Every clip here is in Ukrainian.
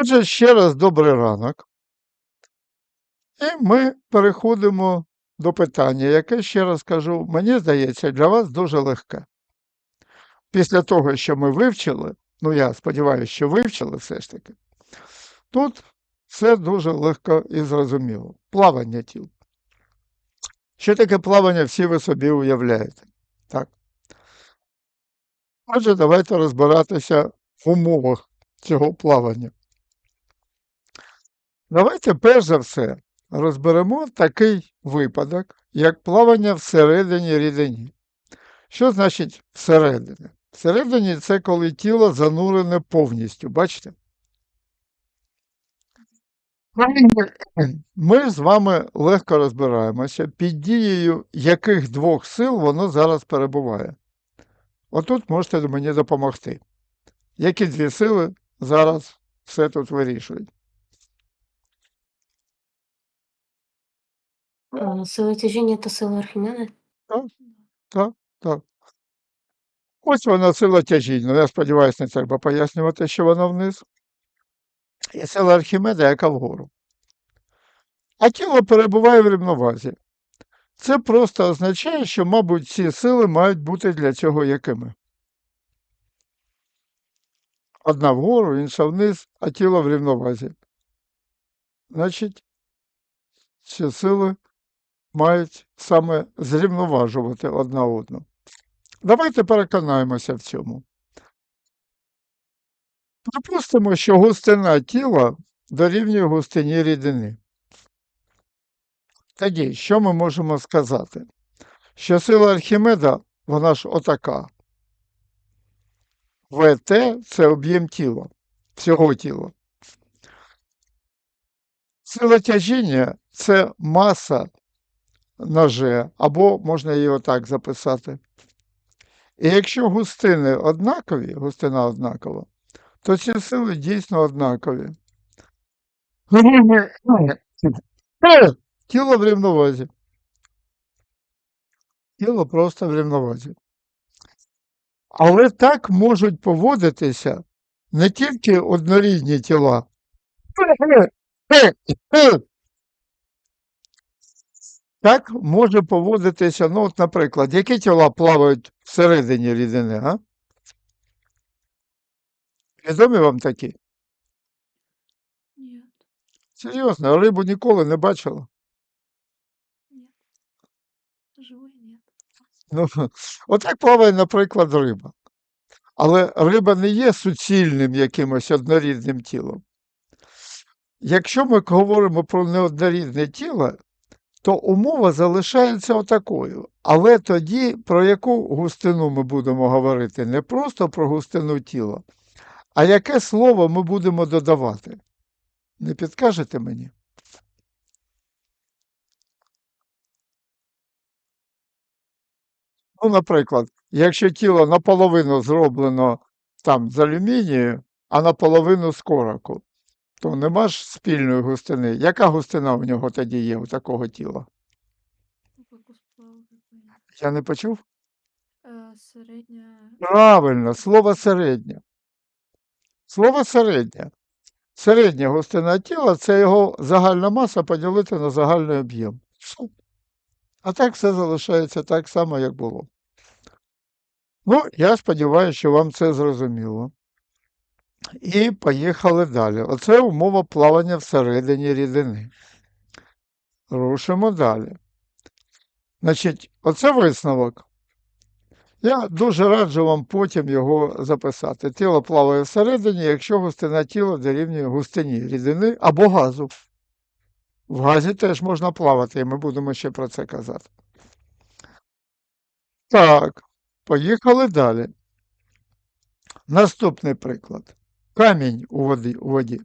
Отже, ще раз добрий ранок. І ми переходимо до питання, яке, ще раз кажу, мені здається, для вас дуже легке. Після того, що ми вивчили, ну я сподіваюся, що вивчили все ж таки, тут все дуже легко і зрозуміло. Плавання тіл. Що таке плавання, всі ви собі уявляєте. Так. Отже, давайте розбиратися в умовах цього плавання. Давайте перш за все розберемо такий випадок, як плавання всередині рідині. Що значить всередині? Всередині це коли тіло занурене повністю, бачите? Ми з вами легко розбираємося, під дією яких двох сил воно зараз перебуває. Отут можете мені допомогти. Які дві сили зараз все тут вирішують? А, сила тяжіння та сила Архімеда? Так, так, так. Ось вона сила тяжіння. Я сподіваюся, не треба пояснювати, що вона вниз. І сила Архімеда, яка вгору. А тіло перебуває в рівновазі. Це просто означає, що, мабуть, ці сили мають бути для цього якими. Одна вгору, інша вниз, а тіло в рівновазі. Значить, ці сили мають саме зрівноважувати одна одну. Давайте переконаємося в цьому. Припустимо, що густина тіла дорівнює густині рідини. Тоді, що ми можемо сказати? Що сила Архімеда, вона ж отака. ВТ це об'єм тіла, всього тіла. Сила тяжіння це маса на або можна її отак записати. І якщо густини однакові, густина однакова, то ці сили дійсно однакові. Тіло в рівновазі. Тіло просто в рівновазі. Але так можуть поводитися не тільки однорідні тіла. Так може поводитися, ну, от, наприклад, які тіла плавають всередині рідини, а? Відомі вам такі? Ні. Серйозно, рибу ніколи не бачила. Ні. Живий ні. Ну, отак плаває, наприклад, риба. Але риба не є суцільним якимось однорідним тілом. Якщо ми говоримо про неоднорідне тіло, то умова залишається отакою. Але тоді про яку густину ми будемо говорити? Не просто про густину тіла, а яке слово ми будемо додавати? Не підкажете мені? Ну, наприклад, якщо тіло наполовину зроблено там з алюмінію, а наполовину з кораку, то нема ж спільної густини. Яка густина у нього тоді є, у такого тіла? Я не почув? Е, Середня. Правильно, слово середня. Слово середня. Середня густина тіла це його загальна маса поділити на загальний об'єм. А так все залишається так само, як було. Ну, я сподіваюся, що вам це зрозуміло. І поїхали далі. Оце умова плавання всередині рідини. Рушимо далі. Значить, оце висновок. Я дуже раджу вам потім його записати. Тіло плаває всередині, якщо густина тіла дорівнює густині рідини або газу. В газі теж можна плавати, і ми будемо ще про це казати. Так, поїхали далі. Наступний приклад. Камінь у воді. У воді.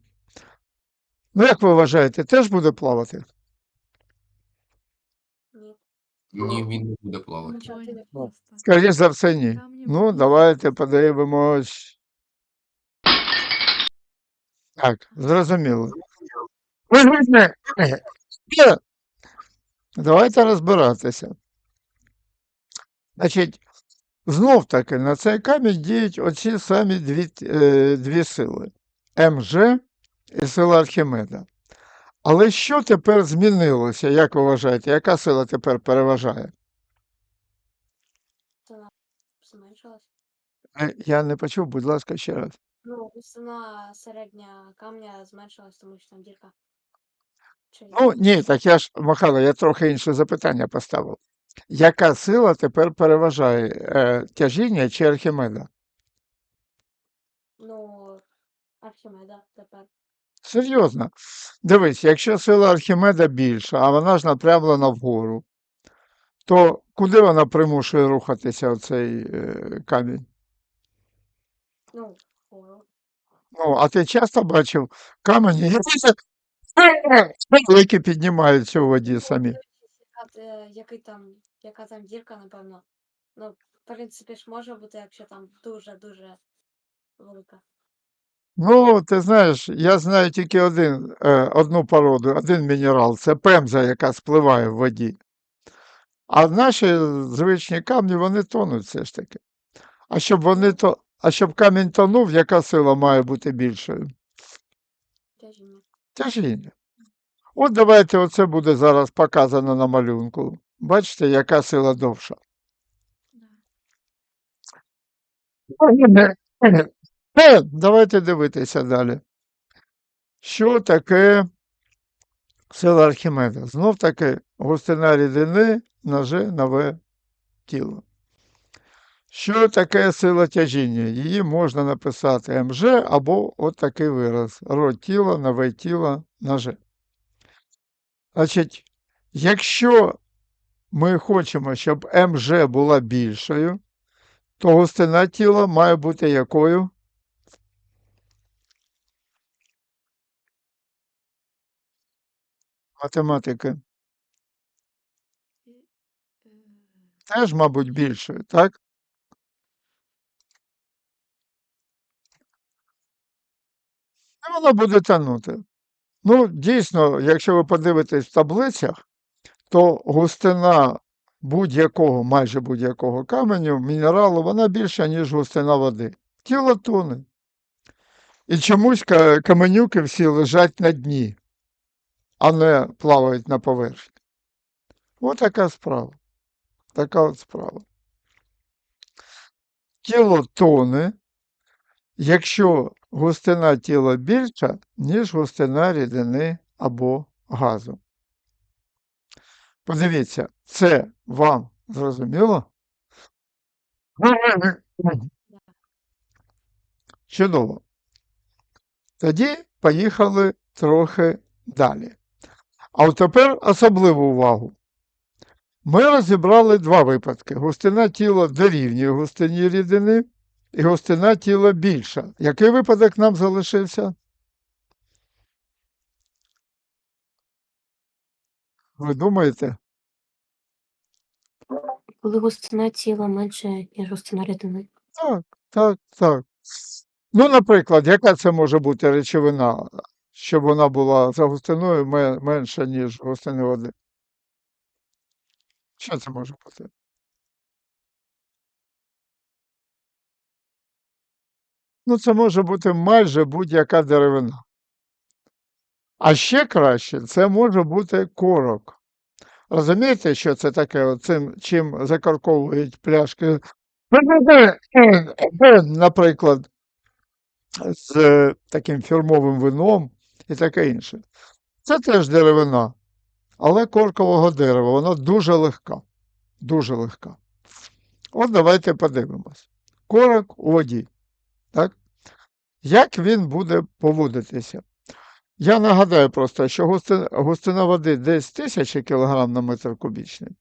Ну, як ви вважаєте, теж буде плавати? Ні. Ні, він не буде плавати. Мочати не Ну, просто. Скоріше за все, ні. Камні Ну, будуть. давайте подивимось. Так, зрозуміло. Давайте розбиратися. Значить, знов таки на цей камінь діють оці самі дві, е, дві сили МЖ і сила Архімеда. Але що тепер змінилося, як ви вважаєте? Яка сила тепер переважає? Зменшилась. Е, Я не почув, будь ласка, ще раз. Ну, густина середня камня зменшилась, тому що там дірка. Чи Ну, ні, так я ж, Михайло, я трохи інше запитання поставив. Яка сила тепер переважає е, тяжіння чи Архімеда? Ну, Архімеда тепер. Серйозно. Дивись, якщо сила Архімеда більша, а вона ж напрямлена вгору, то куди вона примушує рухатися оцей е, камінь? Ну, вгору. Ну, а ти часто бачив камені, які піднімаються у воді самі? Дивлячись, яка, е, який там, яка там дірка, напевно. Ну, в принципі ж може бути, якщо там дуже-дуже велика. Ну, ти знаєш, я знаю тільки один, е, одну породу, один мінерал це пемза, яка спливає в воді. А наші звичні камні, вони тонуть все ж таки. А щоб вони то, а щоб камінь тонув, яка сила має бути більшою? Тяжіння. Тяжіння. От давайте оце буде зараз показано на малюнку. Бачите, яка сила довша. Е, Давайте дивитися далі. Що таке сила Архімеда? Знов таки густина рідини на G на В тіло. Що таке сила тяжіння? Її можна написати МЖ або от такий вираз. Ро тіла на В тіла на G. Значить, якщо ми хочемо, щоб МЖ була більшою, то густина тіла має бути якою? Математики. Теж, мабуть, більшою, так? І вона буде тонути. Ну, дійсно, якщо ви подивитесь в таблицях, то густина будь-якого, майже будь-якого каменю, мінералу, вона більша, ніж густина води. Тіло тоне. І чомусь каменюки всі лежать на дні, а не плавають на поверхні. Ось така справа. Така от справа. Тіло тоне, якщо густина тіла більша, ніж густина рідини або газу. Подивіться, це вам зрозуміло? Чудово. Тоді поїхали трохи далі. А тепер особливу увагу. Ми розібрали два випадки: густина тіла дорівнює густині рідини і густина тіла більша. Який випадок нам залишився? Ви думаєте? Коли густина тіла менше, ніж густина рідини. Так, так, так. Ну, наприклад, яка це може бути речовина, щоб вона була за густиною ме- менша, ніж густини води? Що це може бути? Ну, це може бути майже будь-яка деревина. А ще краще, це може бути корок. Розумієте, що це таке? Оцим, чим закорковують пляшки? Наприклад, з таким фірмовим вином і таке інше. Це теж деревина, але коркового дерева. Вона дуже легка. Дуже легка. От давайте подивимось. Корок у воді. Так? Як він буде поводитися? Я нагадаю просто, що густина, води десь 1000 кг на метр кубічний,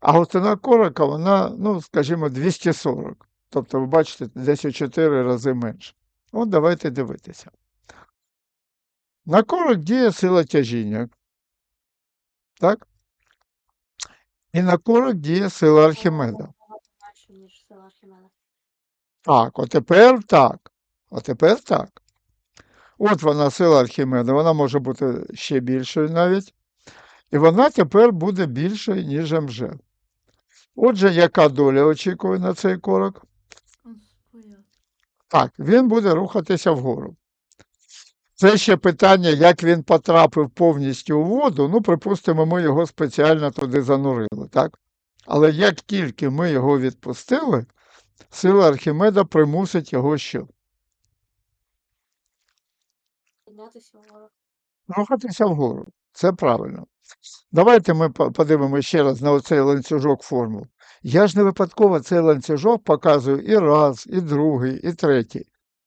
а густина корока, вона, ну, скажімо, 240. Тобто, ви бачите, десь у 4 рази менше. От давайте дивитися. На корок діє сила тяжіння. Так? І на корок діє сила Архімеда. Набагато менше, ніж. Так, так. Отепер так. От вона сила Архімеда, вона може бути ще більшою навіть. І вона тепер буде більшою, ніж МЖ. Отже, яка доля очікує на цей корок? Так, він буде рухатися вгору. Це ще питання, як він потрапив повністю у воду. Ну, припустимо, ми його спеціально туди занурили, так? Але як тільки ми його відпустили, сила Архімеда примусить його що? Піднятися вгору. Рухатися вгору. Це правильно. Давайте ми подивимося ще раз на оцей ланцюжок формул. Я ж не випадково цей ланцюжок показую і раз, і другий, і третій.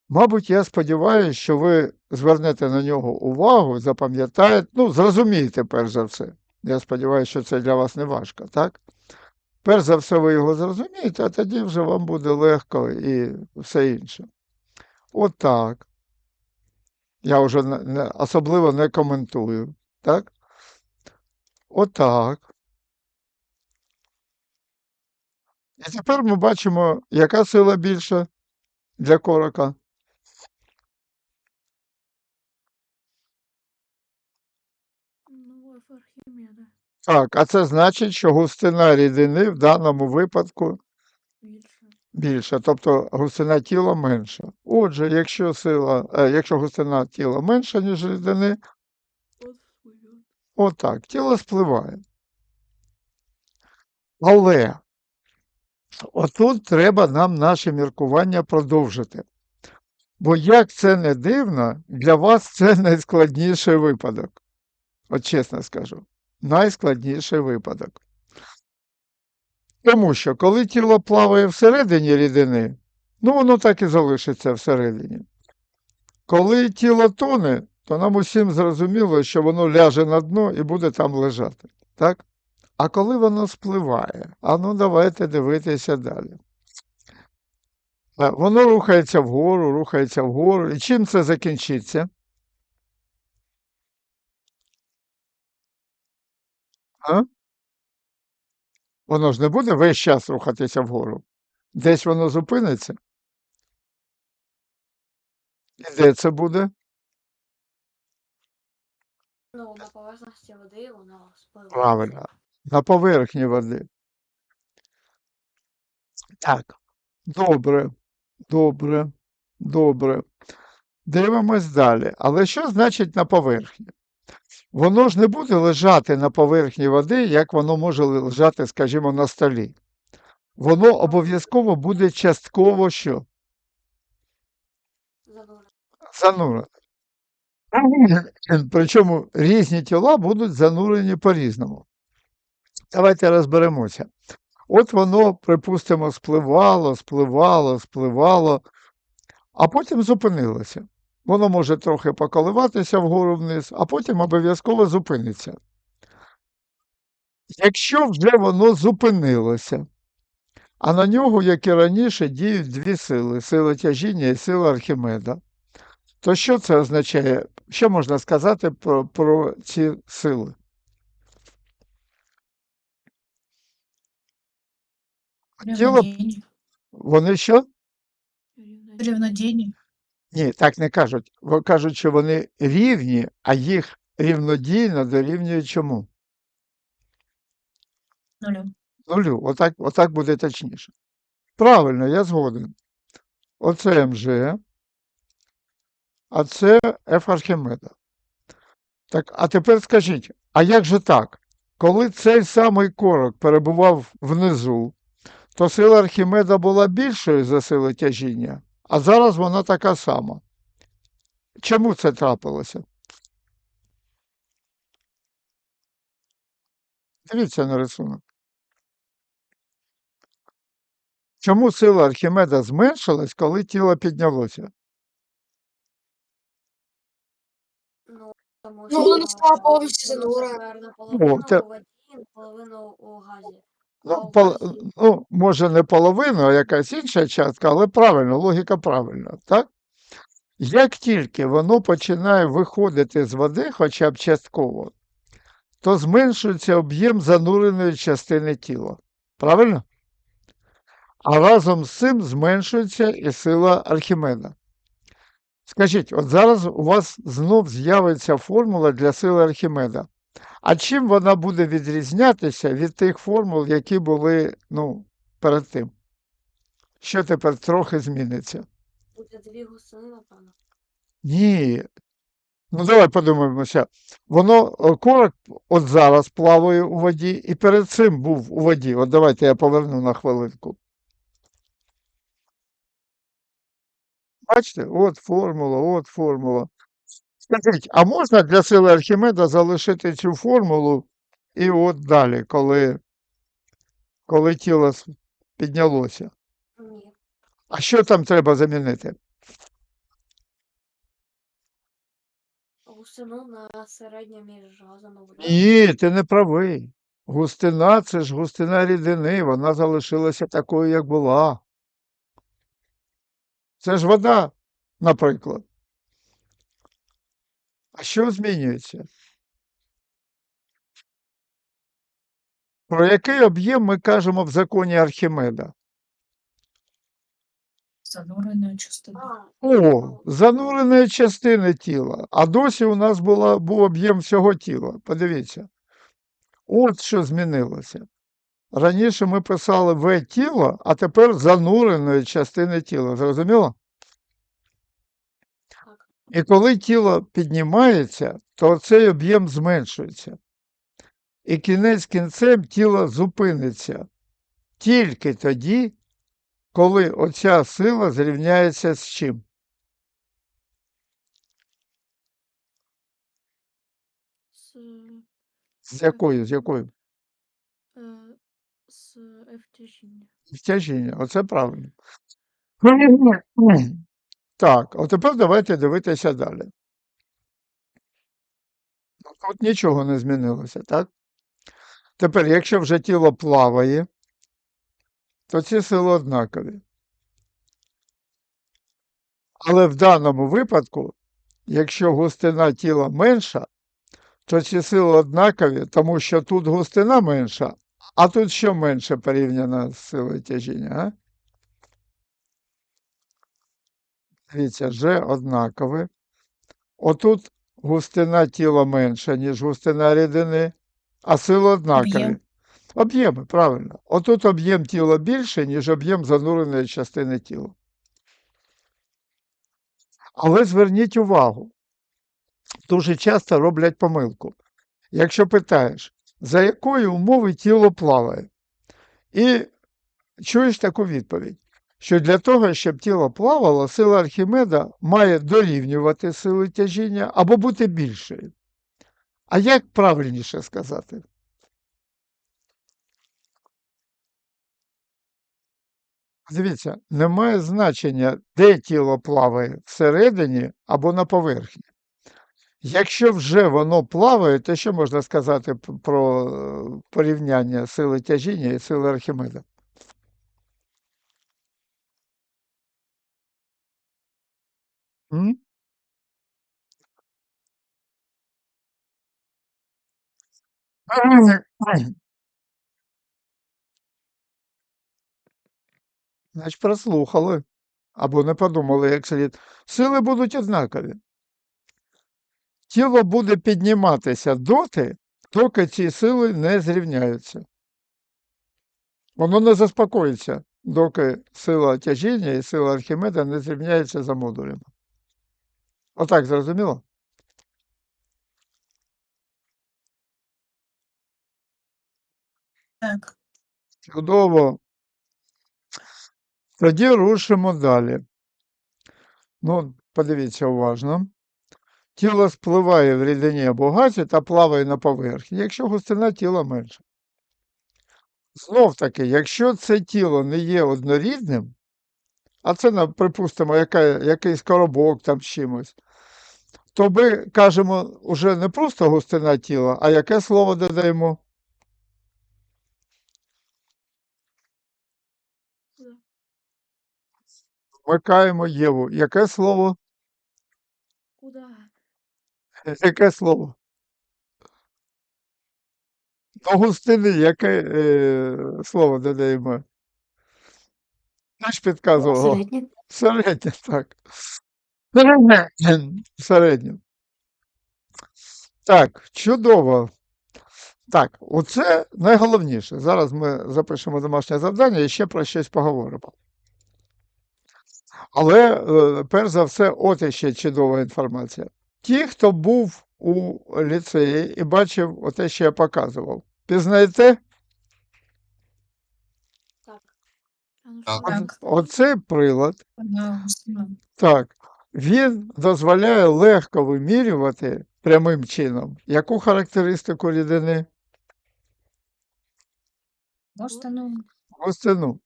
Мабуть, я сподіваюся, що ви звернете на нього увагу, запам'ятаєте, ну, зрозумієте, перш за все. Я сподіваюся, що це для вас не важко, так? Перш за все, ви його зрозумієте, а тоді вже вам буде легко і все інше. Отак. Я вже не, особливо не коментую. Так? Отак. І тепер ми бачимо, яка сила більша для корока. Ну, в Архімеда Так, а це значить, що густина рідини в даному випадку більше. більша, тобто густина тіла менша. Отже, якщо сила, е, якщо густина тіла менша, ніж рідини, От отак, тіло спливає. Але отут треба нам наше міркування продовжити. Бо як це не дивно, для вас це найскладніший випадок. От чесно скажу, найскладніший випадок. Тому що коли тіло плаває всередині рідини, ну воно так і залишиться всередині. Коли тіло тоне, то нам усім зрозуміло, що воно ляже на дно і буде там лежати. Так? А коли воно спливає, а ну давайте дивитися далі. Е, Воно рухається вгору, рухається вгору. І чим це закінчиться? А? Воно ж не буде весь час рухатися вгору. Десь воно зупиниться. І де це буде? Ну, на поверхності води воно спливає. Правильно. На поверхні води. Так. Добре. Добре. Добре. Дивимось далі. Але що значить на поверхні? Воно ж не буде лежати на поверхні води, як воно може лежати, скажімо, на столі. Воно обов'язково буде частково що? Занурено. Занурене. Причому різні тіла будуть занурені по-різному. Давайте розберемося. От воно, припустимо, спливало, спливало, спливало, а потім зупинилося. Воно може трохи поколиватися вгору вниз, а потім обов'язково зупиниться. Якщо вже воно зупинилося, а на нього, як і раніше, діють дві сили сила тяжіння і сила Архімеда, то що це означає? Що можна сказати про, про ці сили? Тіло, вони що? Рівно. Рівнодійні. Ні, так не кажуть. Кажуть, що вони рівні, а їх рівнодійно дорівнює чому? Нулю. Нулю. Отак, отак буде точніше. Правильно, я згоден. Оце МЖ, а це Ф Архімеда. Так, а тепер скажіть, а як же так? Коли цей самий корок перебував внизу, то сила Архімеда була більшою за силу тяжіння, а зараз вона така сама. Чому це трапилося? Дивіться на рисунок. Чому сила Архімеда зменшилась, коли тіло піднялося? Ну, тому Ну, воно не стало повністю тепер наполовину у воді, наполовину у газі. Ну, пол, ну, може, не половину, а якась інша частка, але правильно, логіка правильна, так? Як тільки воно починає виходити з води, хоча б частково, то зменшується об'єм зануреної частини тіла. Правильно? А разом з цим зменшується і сила Архімеда. Скажіть, от зараз у вас знов з'явиться формула для сили Архімеда. А чим вона буде відрізнятися від тих формул, які були ну, перед тим? Що тепер трохи зміниться? Буде дві густини, напевно. Ні. Ну, давай подумаємося. Воно е, корок от зараз плаває у воді, і перед цим був у воді. От давайте я поверну на хвилинку. Бачите, от формула, от формула. Скажіть, а можна для сили Архімеда залишити цю формулу і от далі, коли, коли тіло піднялося? Ні. А що там треба замінити? Густину на середнє між газом і. Ні, ти не правий. Густина це ж густина рідини, вона залишилася такою, як була. Це ж вода, наприклад. А що змінюється? Про який об'єм ми кажемо в законі Архімеда? Зануреною частиною. О, зануреної частини тіла. А досі у нас була, був об'єм всього тіла. Подивіться. От що змінилося. Раніше ми писали В тіло, а тепер зануреної частини тіла. Зрозуміло? І коли тіло піднімається, то цей об'єм зменшується. І кінець кінцем тіло зупиниться тільки тоді, коли оця сила зрівняється з чим? З якою? З якою? э, с F тяжіння. Тяжіння. Оце правильно. Так, а тепер давайте дивитися далі. Ну, Тут нічого не змінилося, так? Тепер, якщо вже тіло плаває, то ці сили однакові. Але в даному випадку, якщо густина тіла менша, то ці сили однакові, тому що тут густина менша, а тут що менше порівняно з силою тяжіння, а? Дивіться, G однакове. Отут густина тіла менша, ніж густина рідини, а сили однакові. Об'єми, правильно. Отут об'єм тіла більше, ніж об'єм зануреної частини тіла. Але зверніть увагу, дуже часто роблять помилку. Якщо питаєш, за якої умови тіло плаває, і чуєш таку відповідь, що для того, щоб тіло плавало, сила Архімеда має дорівнювати сили тяжіння або бути більшою. А як правильніше сказати? Дивіться, немає значення, де тіло плаває всередині або на поверхні. Якщо вже воно плаває, то що можна сказати про е, порівняння сили тяжіння і сили Архімеда? Значить, прослухали або не подумали як слід. Сили будуть однакові. Тіло буде підніматися доти, доки ці сили не зрівняються. Воно не заспокоїться, доки сила тяжіння і сила Архімеда не зрівняються за модулями. Отак, зрозуміло? Так. Чудово. Тоді рушимо далі. Ну, подивіться уважно. Тіло спливає в рідині або газі та плаває на поверхні, якщо густина тіла менша. Знов таки, якщо це тіло не є однорідним, а це, припустимо, яка, якийсь коробок там чимось, то ми кажемо уже не просто густина тіла, а яке слово додаємо? Вмикаємо Єву. Яке слово? Куда? Яке слово? До густини яке е, слово додаємо? Ж підказував. Середнє. Середнє, так. Середнє. Середнє. Так, чудово. Так, оце найголовніше. Зараз ми запишемо домашнє завдання і ще про щось поговоримо. Але, е, перш за все, от іще чудова інформація. Ті, хто був у ліцеї і бачив оте, що я показував, пізнаєте? Так. Ну Оцей прилад, так, він дозволяє легко вимірювати прямим чином яку характеристику рідини? Густину. густину.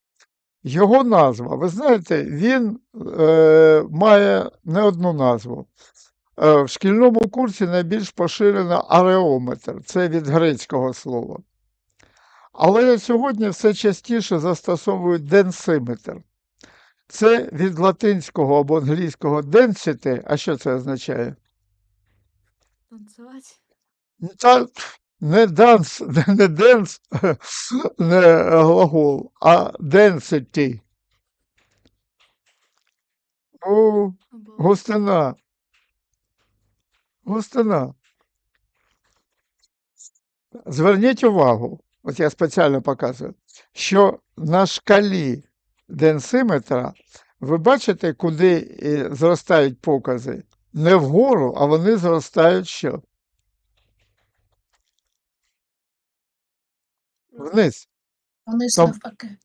Його назва, ви знаєте, він е, має не одну назву. Е, в шкільному курсі найбільш поширено ареометр, це від грецького слова. Але сьогодні все частіше застосовують денсиметр. Це від латинського або англійського density, а що це означає? танцювати? Ну, Та не данс, не денс, не глагол, а density. Ну, Або густина. Густина. Зверніть увагу, от я спеціально показую, що на шкалі денсиметра ви бачите, куди е, зростають покази? Не вгору, а вони зростають що? Ну, Вниз. Вони навпаки.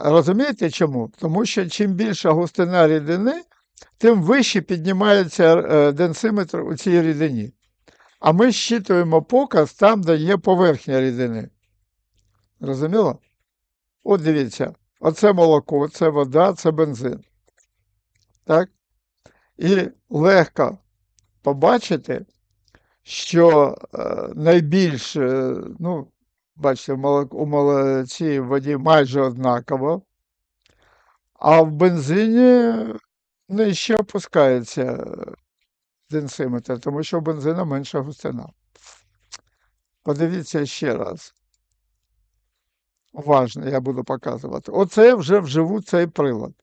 Розумієте чому? Тому що чим більша густина рідини, тим вище піднімається е, денсиметр у цій рідині. А ми щитуємо показ там, де є поверхня рідини. Розуміло? От дивіться, оце молоко, це вода, це бензин. Так? І легко побачити, що е, найбільш, е, ну, бачите, у моло- цій воді майже однаково, а в бензині нижче опускається е, денсиметр, тому що у бензина менша густина. Подивіться ще раз Уважно, я буду показувати. Оце вже вживу цей прилад.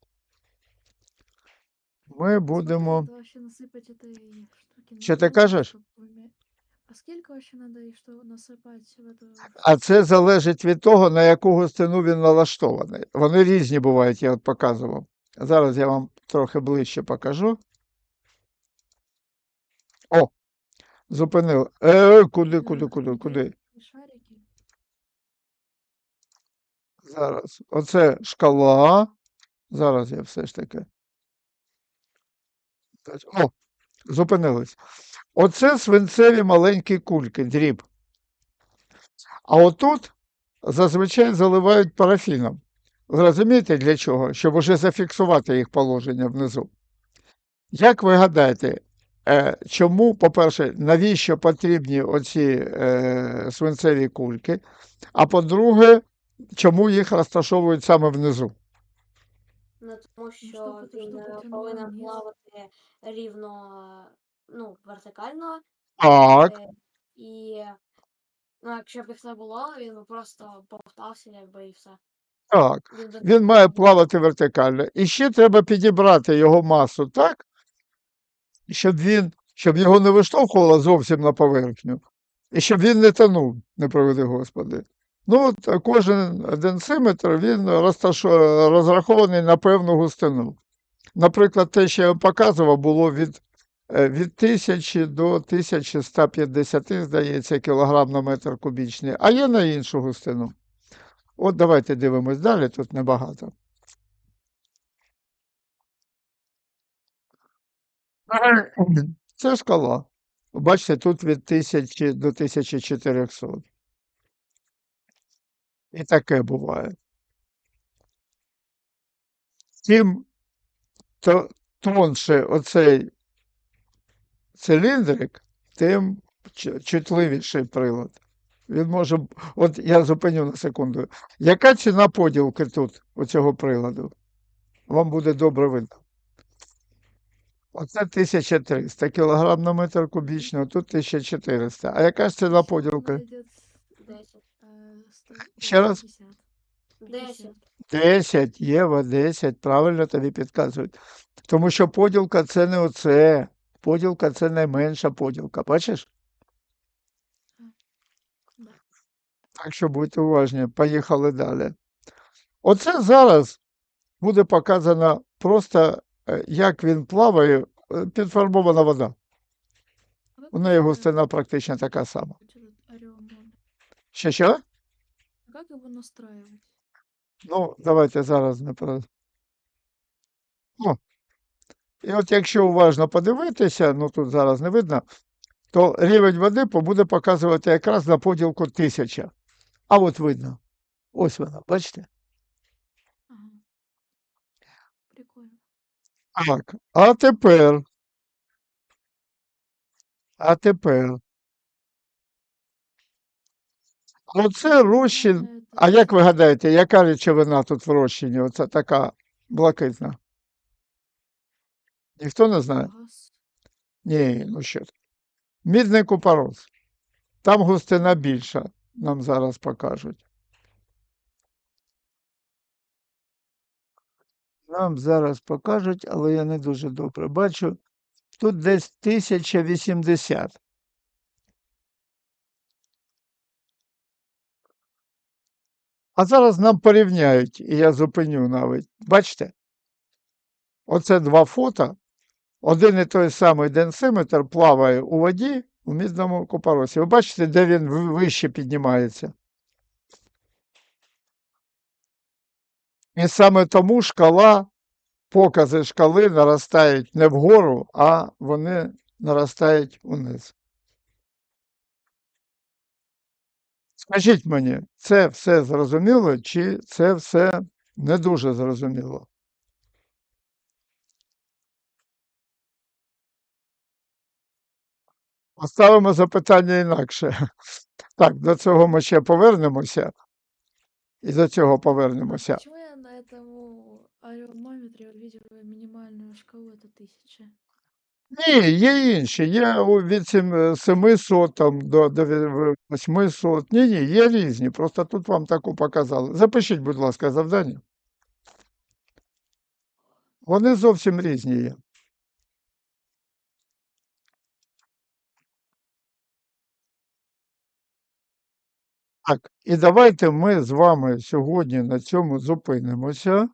Ми будемо. Сколько вообще насыпать этой штуки? Що на ти воду, кажеш? чтоб выме- А сколько вообще надо и что насыпать в эту? А це залежить від того, на яку густину він налаштований. Вони різні бувають, я от показував. Зараз я вам трохи ближче покажу. О! Зупинив. Е, куди, куди, Э, куди, эти куди? Зараз. Оце шкала. Зараз я все ж таки. О, зупинились. Оце свинцеві маленькі кульки, дріб. А отут зазвичай заливають парафіном. Розумієте для чого? Щоб уже зафіксувати їх положення внизу. Як ви гадаєте, е, чому, по-перше, навіщо потрібні оці е, свинцеві кульки? А по-друге, чому їх розташовують саме внизу? Ну, тому що ти- він щоб е, потягнуло повинен плавати рівно, ну, вертикально. Так, е, І ну, якщо б їх не було, він би просто повтався, якби і все. так. Він, би Він має плавати вертикально. І ще треба підібрати його масу так, щоб він, щоб його не виштовхувало зовсім на поверхню, і щоб він не тонув, не проведи Господи. Ну, от кожен денсиметр він розрахований на певну густину. Наприклад, те, що я вам показував, було від, е, від 1000 до 1150, здається, кілограм на метр кубічний, а є на іншу густину. От давайте дивимось далі, тут небагато. Це шкала. Бачите, тут від 1000 до 1400. І таке буває. Чим то, тонше оцей циліндрик, тим чутливіший прилад. Він може. От я зупиню на секунду. Яка ціна поділки тут, у цього приладу? Вам буде добре видно. Оце 1300 кг на метр кубічний, тут 1400. А яка ж ціна поділки? 10. Ще раз? 10. 10 євро, 10, правильно тобі підказують. Тому що поділка це не оце. Поділка це найменша поділка. Бачиш? Так що будьте уважні, поїхали далі. Оце зараз буде показано просто, е, як він плаває, е, підфарбована вода. У неї густина практично така сама. Ще що? А как его настраивать? Ну, давайте зараз не про. О. І от якщо уважно подивитися, ну тут зараз не видно, то рівень води буде показувати якраз на поділку 1000. А от видно. Ось вона, бачите? Ага. Прикольно. Так. А тепер. А тепер. Оце розчин. А як ви гадаєте, яка речовина тут в розчині? Оце така блакитна. Ніхто не знає? Ні, ну що. Мідний купорос. Там густина більша, нам зараз покажуть. Нам зараз покажуть, але я не дуже добре бачу. Тут десь 1080. А зараз нам порівняють, і я зупиню навіть. Бачите? Оце два фото. Один і той самий денсиметр плаває у воді у мідному купоросі. Ви бачите, де він вище піднімається? І саме тому шкала, покази шкали наростають не вгору, а вони наростають униз. Скажіть мені, це все зрозуміло, чи це все не дуже зрозуміло? Поставимо запитання інакше. Так, до цього ми ще повернемося. І до цього А повернемося. почему я на этом ареонометре увидела минимальную шкалу это тысяча? Ні, є інші. Є від сім- е, 700 там, до, до ві- 800. Ні, ні, є різні. Просто тут вам таку показали. Запишіть, будь ласка, завдання. Вони зовсім різні є. Так, і давайте ми з вами сьогодні на цьому зупинимося.